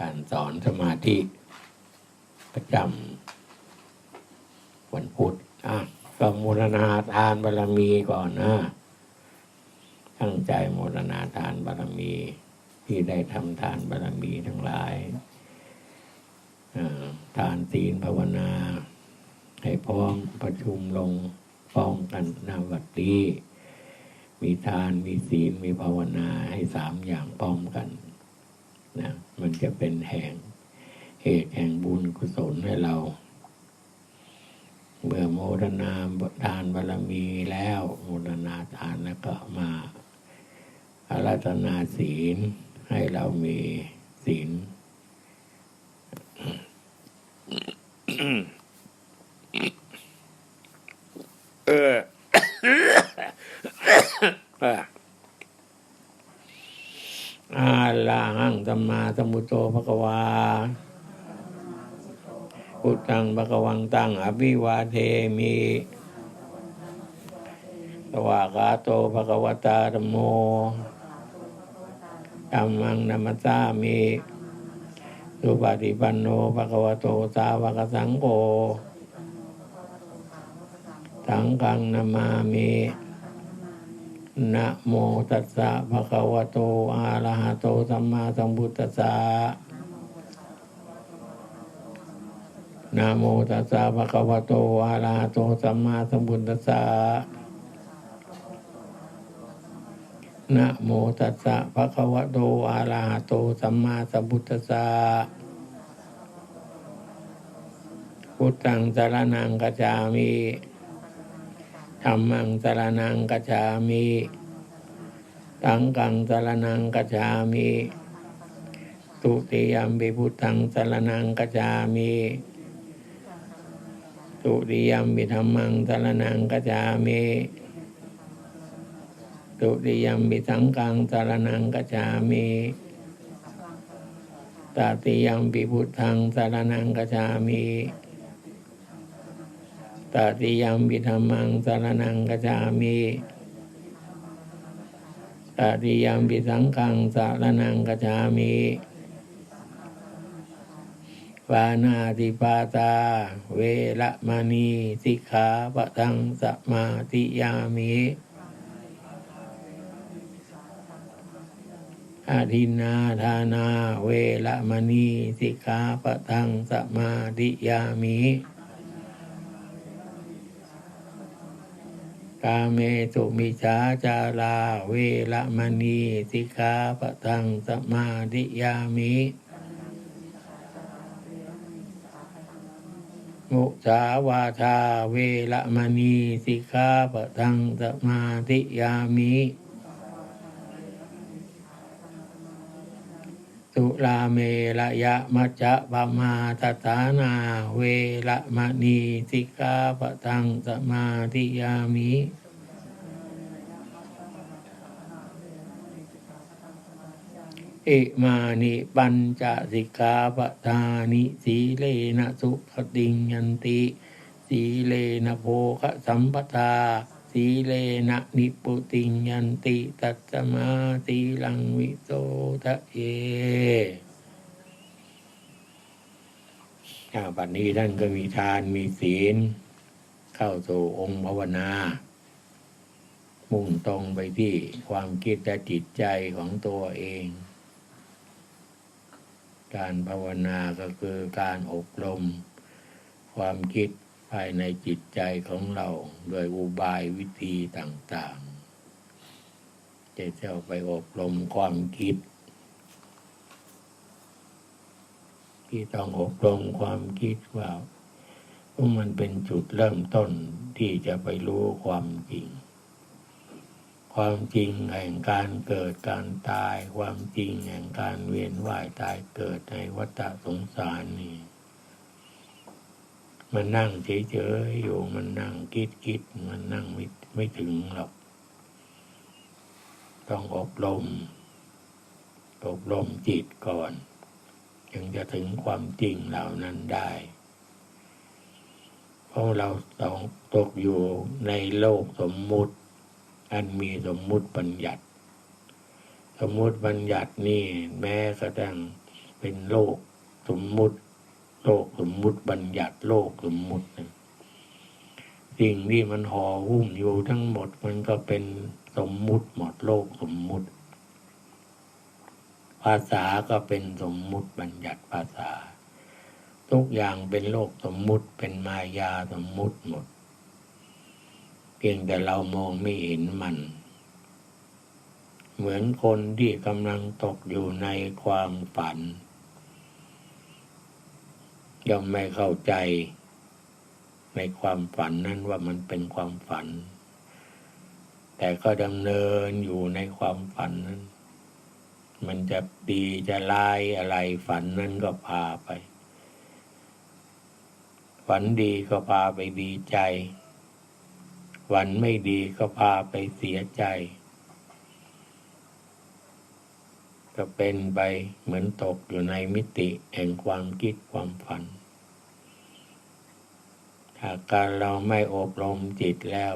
การสอนสมาธิประจำวันพุธอะก็มูลนาทานบารรมีก่อนนะตั้งใจมูลนาทานบารรมีที่ได้ทำทานบารรมีทั้งหลายอ่าทานศีลภาวนา ให้พร้อมประชุมลงพร้อมกันนาวัดดีมีทานมีศีลมีภาวนาให้สามอย่างพร้อมกัน นะมันจะเป็นแห่งเหตุแห่งบุญกุศลให้เรา เมื่อโมทนาทานบารมีแล้วโมทนาทานแล้วก็มาอาราธนาศีลให้เรามีศีล เออ เอออาลาหัง สัมมาสัมพุทโธภะคะวาพุทธังภะคะวังตังอภิวาเทมิสวากาโตภะคะวตาธัมโมธัมมังนัมมสสามิสุปฏิปันโนภะคะวโตสาวกสังโฆสังฆังนามามิ นะโมตัสสะภะคะวะโตอะระหะโตสัมมาสัมพุทธัสสะนะโมตัสสะภะคะวะโตอะระหะโตสัมมาสัมพุทธัสสะนะโมตัสสะภะคะวะโตอะระหะโตสัมมาสัมพุทธัสสะพุทธังสารนังกัจจามิ ธัมมังสารนังกัจจามิสังฆังสารนังกัจจามิตุติยมปิพุทธังสารนังกัจจามิตุติยมปิธรรมังสารนังกัจจามิตุติยมปิสังฆังสารนังกัจจามิตติยมปิพุทธังสารนังกัจจามิ ตติยมิธรรมังสารนังกจามิตติยมิสังฆังสารนังกจามิปานาติปาตา เวระมณีสิกขาปะทังสมาธิยามิอาทินนาทานา เวระมณีสิกขาปะทังสมาธิยามิ กาเมสุมิจาจาราเวระมณีสิกขาปะทังสมาธิยามิมุสาวาทาเวระมณีสิกขาปะทังสมาธิยามิ สุราเมระยะมัจจะปมาตตานาเวระมณีสิกาปะทังสมาธิยามิอิมานิปัญจสิกาปทานิสีเลนะสุขติงยันติ สีเลนะโภคสัมปทา สีเลนะนิปุติงยันติตัตตมาสีลังวิโสทะเยข้าบัดนี้ท่านก็มีทานมีศีล เข้าสู่องค์ภาวนา มุ่งตรงไปที่ความคิดและจิตใจของตัวเอง การภาวนาก็คือการอบรม ความคิด ภายในจิตใจของเราโดยอุบายวิธีต่างๆ จะเจ้าไปอบรมความคิด ที่ต้องอบรมความคิดว่าเพราะมันเป็นจุดเริ่มต้นที่จะไปรู้ความจริง ความจริงแห่งการเกิดการตาย ความจริงแห่งการเวียนว่ายตายเกิดในวัฏสงสารนี่ มันนั่งเฉยๆอยู่มันนั่งคิดคิดมันนั่งไม่ไม่ถึงหรอก ต้องอบรม อบรมจิตก่อน จึงจะถึงความจริงเหล่านั้นได้ เพราะเราต้องตกอยู่ในโลกสมมุติ อันมีสมมุติบัญญัติ สมมุติบัญญัตินี่แม้กระทั่งเป็นโลกสมมุติ โลกสมมุติบัญญัติโลกสมมุตินะสิ่งที่มันห่อหุ้มอยู่ทั้งหมดมันก็เป็นสมมุติหมดโลกสมมุติ ภาษาก็เป็นสมมุติบัญญัติภาษา ทุกอย่างเป็นโลกสมมุติเป็นมายาสมมุติหมด เพียงแต่เรามองไม่เห็นมัน เหมือนคนที่กำลังตกอยู่ในความฝัน ย่อมไม่เข้าใจ ในความฝันนั้นว่ามันเป็นความฝัน แต่ก็ดำเนินอยู่ในความฝันนั้น มันจะดีจะลายอะไรฝันนั้นก็พาไป ฝันดีก็พาไปดีใจ ฝันไม่ดีก็พาไปเสียใจก็เป็นไปเหมือนตกอยู่ในมิติแห่งความคิดความฝัน หากการเราไม่อบรมจิตแล้ว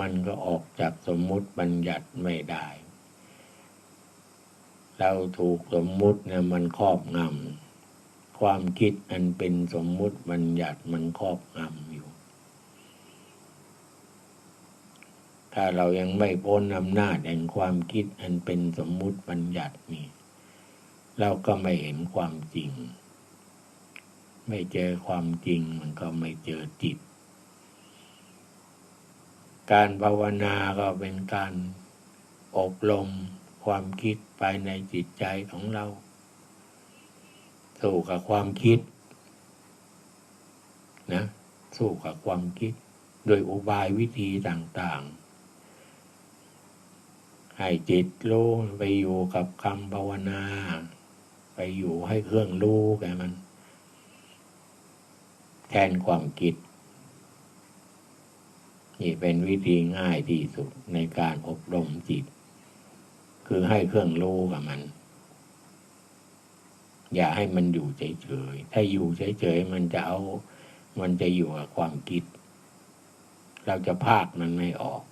มันก็ออกจากสมมุติบัญญัติไม่ได้ เราถูกสมมุติเนี่ยมันครอบงำความคิดอันเป็นสมมุติบัญญัติมันครอบงำอยู่ ถ้าเรายังไม่พ้นอำนาจแห่งความคิดอันเป็นสมมุติบัญญัตินี่เราก็ไม่เห็นความจริง ไม่เจอความจริงมันก็ไม่เจอจิต การภาวนาก็เป็นการอบรมความคิดภายในจิตใจของเราสู้กับความคิดนะสู้กับความคิด โดยอุบายวิธีต่างๆ ให้จิตรู้ไปอยู่กับคำภาวนา ไปอยู่ให้เครื่องรู้แกมัน แทนความคิด นี่เป็นวิธีง่ายที่สุดในการอบรมจิต คือให้เครื่องรู้กับมัน อย่าให้มันอยู่เฉยๆ ถ้าอยู่เฉยๆ มันจะเอา มันจะอยู่กับความคิด เราจะภาคมันไม่ออก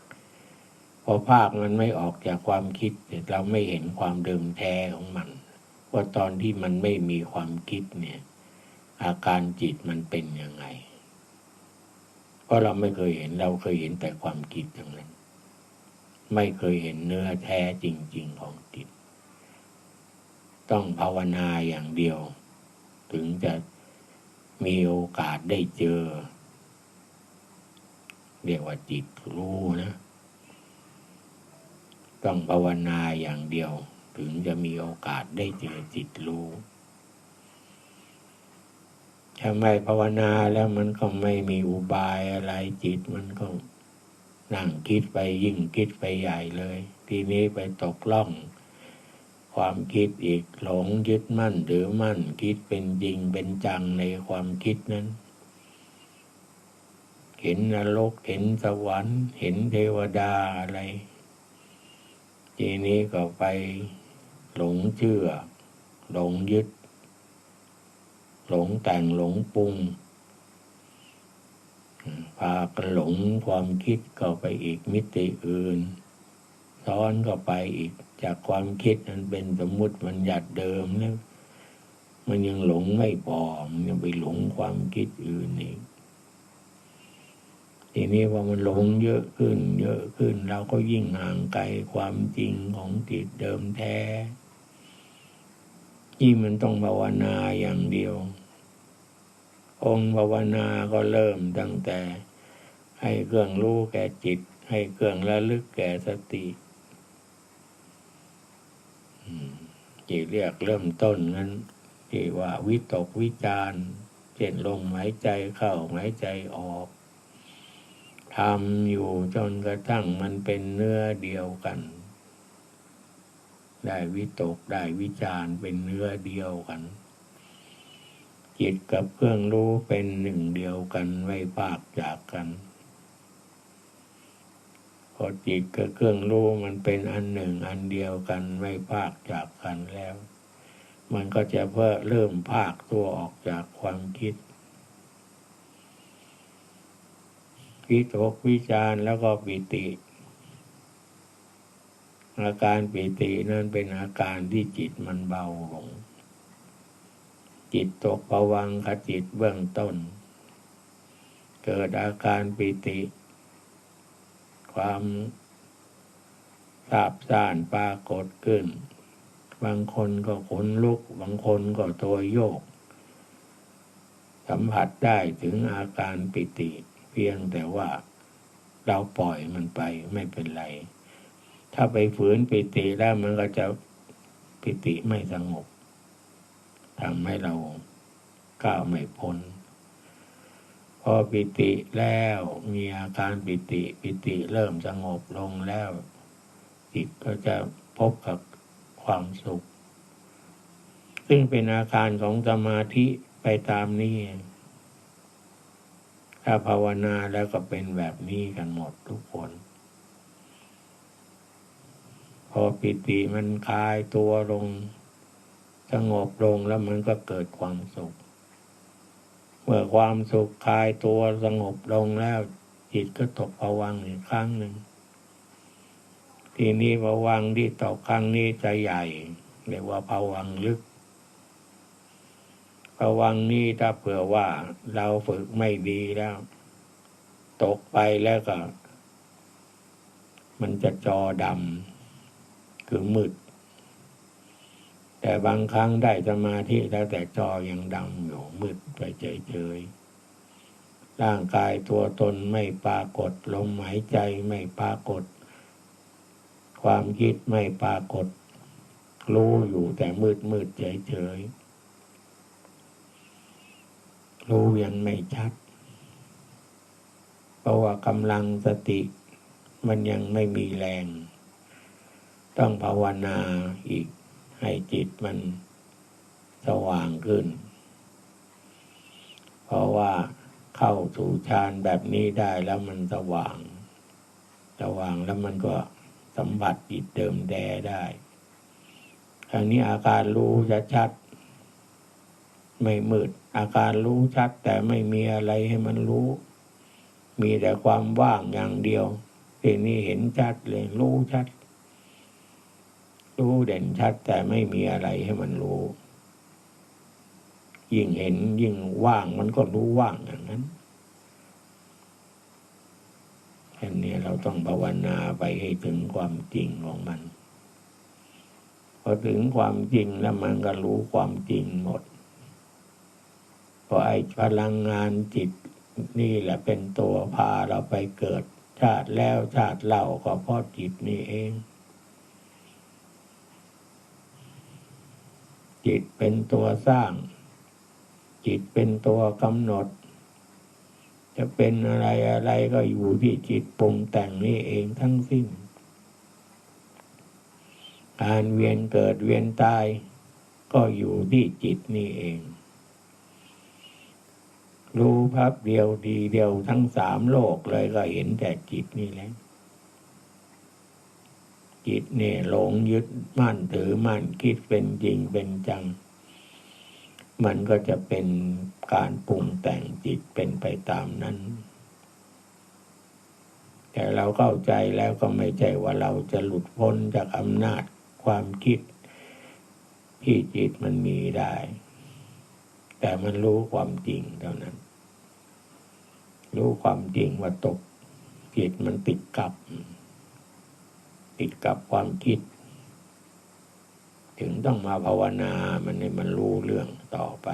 พอภาคมันไม่ออกจากความคิดเราไม่เห็นความเดิมแท้ของมันว่าตอนที่มันไม่มีความคิดเนี่ย อาการจิตมันเป็นยังไง เพราะเราไม่เคยเห็นเราเคยเห็นแต่ความคิดอย่างนั้น ไม่เคยเห็นเนื้อแท้จริง ๆของจิต ต้องภาวนาอย่างเดียว ถึงจะมีโอกาสได้เจอ เรียกว่าจิตรู้นะ ต้องภาวนาอย่างเดียว ถึงจะมีโอกาสได้เจอจิตรู้ ถ้าไม่ภาวนาแล้วมันก็ไม่มีอุบายอะไรจิตมันก็นั่งคิดไปยิ่งคิดไปใหญ่เลย ทีนี้ไปตกล่อง ความคิดอีกหลงยึดมั่นหรือมั่นคิดเป็นจริงเป็นจังในความคิดนั้น เห็นนรกเห็นสวรรค์เห็นเทวดาอะไร ทีนี้ก็ไปหลงเชื่อ หลงยึด หลงแต่งหลงปรุงพากันหลงความคิดก็ไปอีกมิติอื่น ซ้อนก็ไปอีกจากความคิดนั้นเป็นสมมติมันหยัดเดิมเนี่ยมันยังหลงไม่พอมันยังไปหลงความคิดอื่นอีกทีนี้ว่ามันหลงเยอะขึ้น เยอะขึ้น เราก็ยิ่งห่างไกลความจริงของจิตเดิมแท้ยิ่มันต้องภาวนาอย่างเดียว องค์ภาวนาก็เริ่มตั้งแต่ ให้เครื่องรู้แก่จิต ให้เครื่องระลึกแก่สติจีเรียกเริ่มต้นนั้นที่ว่าวิตกวิจารเจ็นลงหายใจเข้าหายใจออกทำอยู่จนกระทั่งมันเป็นเนื้อเดียวกัน ได้วิตกได้วิจารเป็นเนื้อเดียวกัน จิตกับเครื่องรู้เป็นหนึ่งเดียวกันไม่ภาคจากกัน พอจิตกับเครื่องรู้มันเป็นอันหนึ่งอันเดียวกันไม่ภาคจากกันแล้ว มันก็จะเพิ่มเริ่มภาคตัวออกจากความคิดวิตกวิจารแล้วก็ปิติอาการปีตินั้นเป็นอาการที่จิตมันเบาลง จิตตกภวังคจิตเบื้องต้น เกิดอาการปิติ ความสาบซ่านปรากฏขึ้น บางคนก็ขนลุก บางคนก็ตัวโยก สัมผัสได้ถึงอาการปิติ เพียงแต่ว่าเราปล่อยมันไปไม่เป็นไร ถ้าไปฝืนปิติแล้วมันก็จะปิติไม่สงบ ทำให้เราก้าวไม่พ้น พอปิติแล้วมีอาการปิติ ปิติเริ่มสงบลงแล้ว จิตก็จะพบกับความสุข ซึ่งเป็นอาการของสมาธิไปตามนี้ถ้าภาวนาแล้วก็เป็นแบบนี้กันหมดทุกคน พอปิติมันคลายตัวลง งบลงแล้วมันก็เกิดความสุข เมื่อความสุขคลายตัวสงบลงแล้วจิตก็ตกภวังอีกครั้งหนึ่ง ทีนี้ภวังที่ตกครั้งนี้จะใหญ่เรียกว่าภวังลึกระวังนี้ถ้าเผื่อว่าเราฝึกไม่ดีแล้ว ตกไปแล้วก็ มันจะจอดำคือมืด แต่บางครั้งได้สมาธิแล้วแต่จอยังดำอยู่มืดไปเฉยๆร่างกายตัวตนไม่ปรากฏลมหายใจไม่ปรากฏ ความคิดไม่ปรากฏ รู้อยู่แต่มืดมืดเฉยๆรู้ยังไม่ชัด เพราะว่ากำลังสติมันยังไม่มีแรง ต้องภาวนาอีก ให้จิตมันสว่างขึ้น เพราะว่าเข้าสู่ฌานแบบนี้ได้แล้วมันสว่าง สว่างแล้วมันก็สัมผัสจิตเดิมแดได้คราวนี้อาการรู้จะชัดไม่มืด อาการรู้ชัด แต่ไม่มีอะไรให้มันรู้ มีแต่ความว่างอย่างเดียวทีนี้เห็นชัดเลยรู้ชัด รู้เด่นชัดแต่ไม่มีอะไรให้มันรู้ ยิ่งเห็นยิ่งว่างมันก็รู้ว่างอย่างนั้นแค่นี้เราต้องภาวนาไปให้ถึงความจริงของมัน พอถึงความจริงแล้วมันก็รู้ความจริงหมดเพราะไอ้พลังงานจิตนี่แหละเป็นตัวพาเราไปเกิด ชาติแล้วชาติเล่าก็เพราะจิตนี่เอง จิตเป็นตัวสร้าง จิตเป็นตัวกำหนด จะเป็นอะไรอะไรก็อยู่ที่จิตปรุงแต่งนี่เองทั้งสิ้น การเวียนเกิดเวียนตาย ก็อยู่ที่จิตนี่เอง รู้พับเดียวดีเดียวทั้งสามโลกเลยก็เห็นแต่จิตนี่แหละ จิตเนี่ยหลงยึดมั่นถือมั่นคิดเป็นจริงเป็นจัง มันก็จะเป็นการปรุงแต่งจิตเป็นไปตามนั้น แต่เราเข้าใจแล้วก็ไม่ใช่ว่าเราจะหลุดพ้นจากอำนาจความคิด ที่จิตมันมีได้ แต่มันรู้ความจริงเท่านั้น รู้ความจริงว่าตกจิตมันติดกับ ติดกับความคิด ถึงต้องมาภาวนามันให้มันรู้เรื่องต่อไป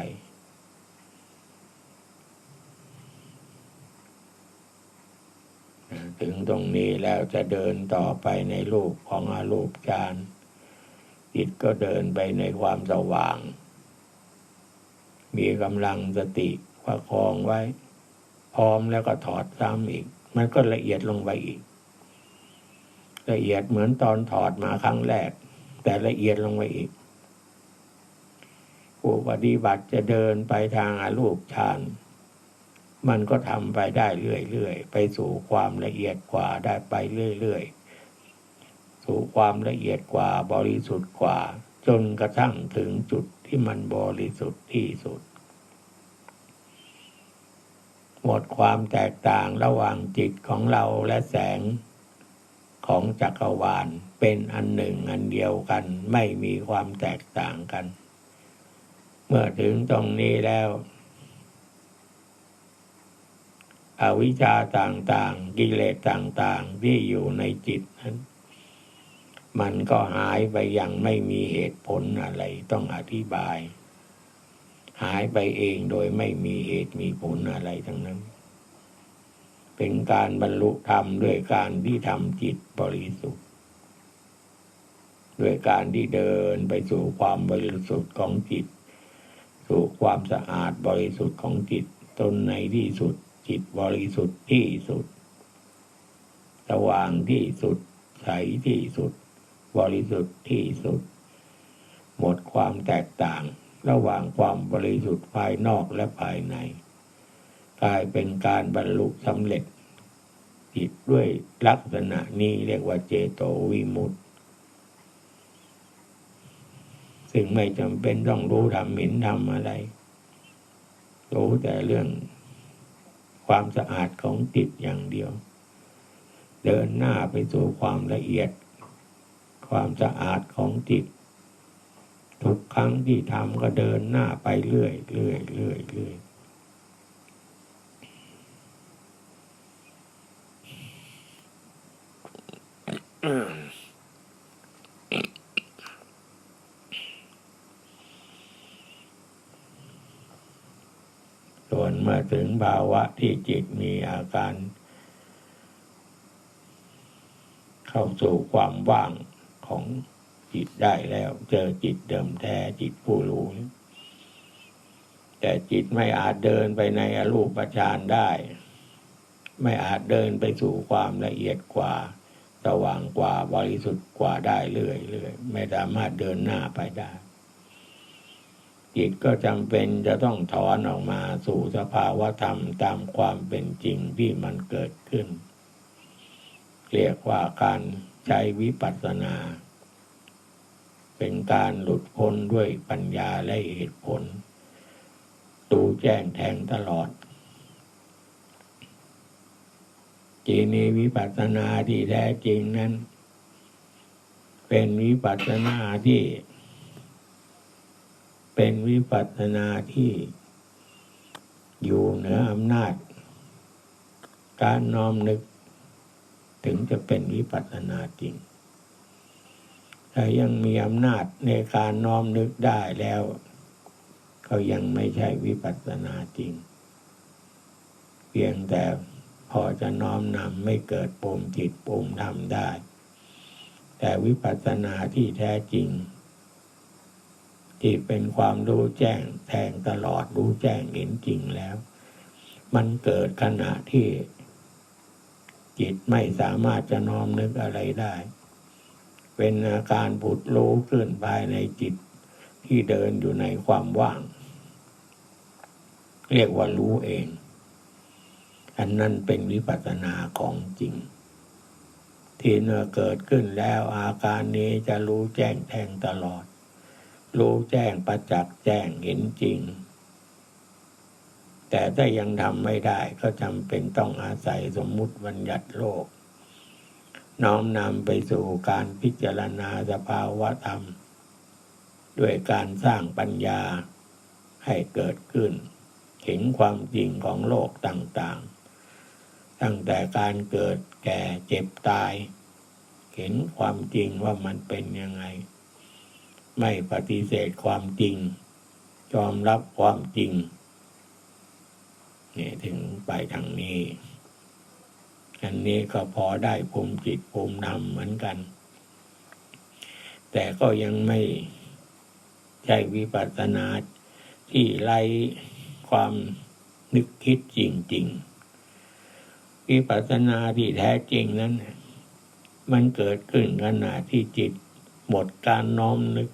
ถึงตรงนี้แล้วจะเดินต่อไปในรูปของอารูปฌานจิตก็เดินไปในความสว่าง มีกำลังสติประคองไว้ พร้อมแล้วก็ถอดซ้ำอีก มันก็ละเอียดลงไปอีก ละเอียดเหมือนตอนถอดมาครั้งแรก แต่ละเอียดลงไปอีก ผู้ปฏิบัติจะเดินไปทางอารูปฌานมันก็ทำไปได้เรื่อยๆ ไปสู่ความละเอียดกว่าได้ไปเรื่อยๆ สู่ความละเอียดกว่าบริสุทธิ์กว่า จนกระทั่งถึงจุดที่มันบริสุทธิ์ที่สุด หมดความแตกต่างระหว่างจิตของเราและแสง ของจักรวาลเป็นอันหนึ่งอันเดียวกันไม่มีความแตกต่างกัน เมื่อถึงตรงนี้แล้ว อวิชชาต่างๆ กิเลสต่างๆ ที่อยู่ในจิตนั้น มันก็หายไปอย่างไม่มีเหตุผลอะไรต้องอธิบาย หายไปเองโดยไม่มีเหตุมีผลอะไรทั้งนั้น เป็นการบรรลุธรรมด้วยการที่ทำจิตบริสุทธิ์ ด้วยการที่เดินไปสู่ความบริสุทธิ์ของจิต สู่ความสะอาดบริสุทธิ์ของจิตจนในที่สุดจิตบริสุทธิ์ที่สุดสว่างที่สุดใสที่สุด บริสุทธิ์ที่สุด หมดความแตกต่างระหว่างความบริสุทธิ์ภายนอกและภายใน กลายเป็นการบรรลุสำเร็จจิตด้วยลักษณะนี้เรียกว่าเจโตวิมุตติซึ่งไม่จำเป็นต้องรู้ทำหมินทำอะไร รู้แต่เรื่องความสะอาดของจิตอย่างเดียว เดินหน้าไปสู่ความละเอียด ความสะอาดของจิตทุกครั้งที่ทำก็เดินหน้าไปเรื่อยเรื่อยเรื่อยเรื่อย ส่วนเมื่อถึงภาวะที่จิตมีอาการ เข้าสู่ความว่างของจิตได้แล้ว เจอจิตเดิมแท้จิตผู้รู้แต่จิตไม่อาจเดินไปในอรูปฌานได้ ไม่อาจเดินไปสู่ความละเอียดกว่า สว่างกว่าบริสุทธิ์กว่าได้เรื่อยเรื่อยไม่สามารถเดินหน้าไปได้ จิตก็จำเป็นจะต้องถอนออกมาสู่สภาวะธรรมตามความเป็นจริงที่มันเกิดขึ้น เรียกว่าการใช้วิปัสสนา เป็นการหลุดพ้นด้วยปัญญาและเหตุผล ตูแจ้งแทงตลอด จีนีวิปัสสนาที่แท้จริงนั้น เป็นวิปัสสนาที่ เป็นวิปัสสนาที่อยู่เหนืออำนาจ การน้อมนึก ถึงจะเป็นวิปัสสนาจริงถ้ายังมีอำนาจในการน้อมนึกได้แล้ว ก็ยังไม่ใช่วิปัสสนาจริง เพียงแต่ พอจะน้อมนำไม่เกิดปมจิตปมธรรมได้ แต่วิปัสสนาที่แท้จริง ที่เป็นความรู้แจ้งแทงตลอดรู้แจ้งเห็นจริงแล้ว มันเกิดขณะที่ จิตไม่สามารถจะน้อมนึกอะไรได้ เป็นอาการผุดรู้ขึ้นภายในจิตที่เดินอยู่ในความว่าง เรียกว่ารู้เอง อันนั้นเป็นวิปัสสนาของจริง ที่เมื่อเกิดขึ้นแล้วอาการนี้จะรู้แจ้งแทงตลอด รู้แจ้งประจักษ์แจ้งเห็นจริง แต่ถ้ายังทำไม่ได้ก็จำเป็นต้องอาศัยสมมุติบัญญัติโลก น้อมนำไปสู่การพิจารณาสภาวะธรรม ด้วยการสร้างปัญญาให้เกิดขึ้นเห็นความจริงของโลกต่างๆ ตั้งแต่การเกิดแก่เจ็บตาย เห็นความจริงว่ามันเป็นยังไง ไม่ปฏิเสธความจริงยอมรับความจริงนี่ถึงไปทางนี้ อันนี้ก็พอได้ภูมิจิตภูมิธรรมเหมือนกัน แต่ก็ยังไม่ใช่วิปัสสนาที่ไล่ความนึกคิดจริงๆ วิปัสสนาที่แท้จริงนั้น มันเกิดขึ้นขณะที่จิต หมดการน้อมนึก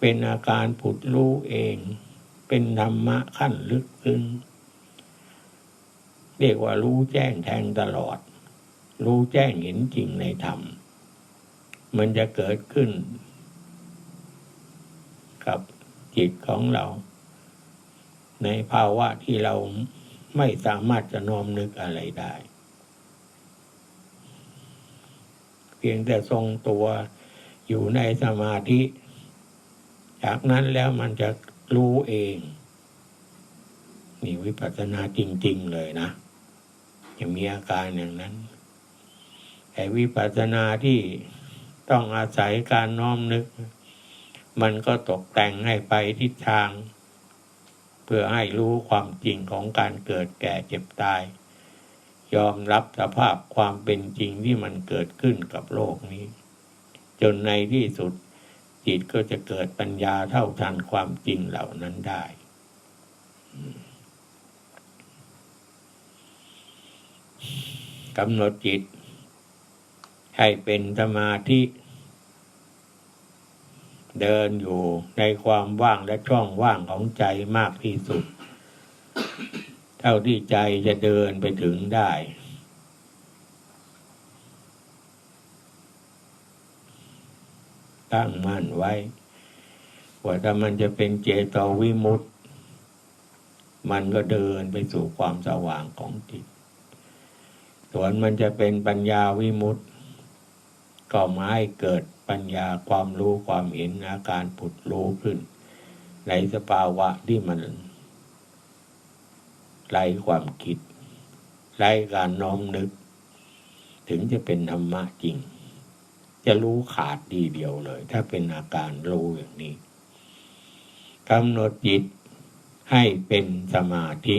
เป็นอาการผุดรู้เอง เป็นธรรมะขั้นลึกซึ้งเรียกว่ารู้แจ้งแทงตลอด รู้แจ้งเห็นจริงในธรรม มันจะเกิดขึ้น กับจิตของเรา ในภาวะที่เรา ไม่สามารถจะน้อมนึกอะไรได้ เพียงแต่ทรงตัวอยู่ในสมาธิ จากนั้นแล้วมันจะรู้เองนี่วิปัสสนาจริง ๆ เลยนะจะมีอาการอย่างนั้นแต่วิปัสสนาที่ต้องอาศัยการน้อมนึก มันก็ตกแต่งให้ไปทิศทาง เพื่อให้รู้ความจริงของการเกิดแก่เจ็บตาย ยอมรับสภาพความเป็นจริงที่มันเกิดขึ้นกับโลกนี้ จนในที่สุดจิตก็จะเกิดปัญญาเท่าทันความจริงเหล่านั้นได้กำหนดจิต ให้เป็นสมาธิ เดินอยู่ในความว่างและช่องว่างของใจมากที่สุด เท่าที่ใจจะเดินไปถึงได้ ตั้งมั่นไว้ว่าถ้ามันจะเป็นเจตวิมุตติ มันก็เดินไปสู่ความสว่างของจิต ส่วนมันจะเป็นปัญญาวิมุตติ ก็มายเกิดปัญญาความรู้ความเห็นอาการผุดรู้ขึ้น ในสภาวะที่มันไร้ความคิดไร้การน้อมนึก ถึงจะเป็นธรรมะจริง จะรู้ขาดดีเดียวเลย ถ้าเป็นอาการรู้อย่างนี้กำหนดจิตให้เป็นสมาธิ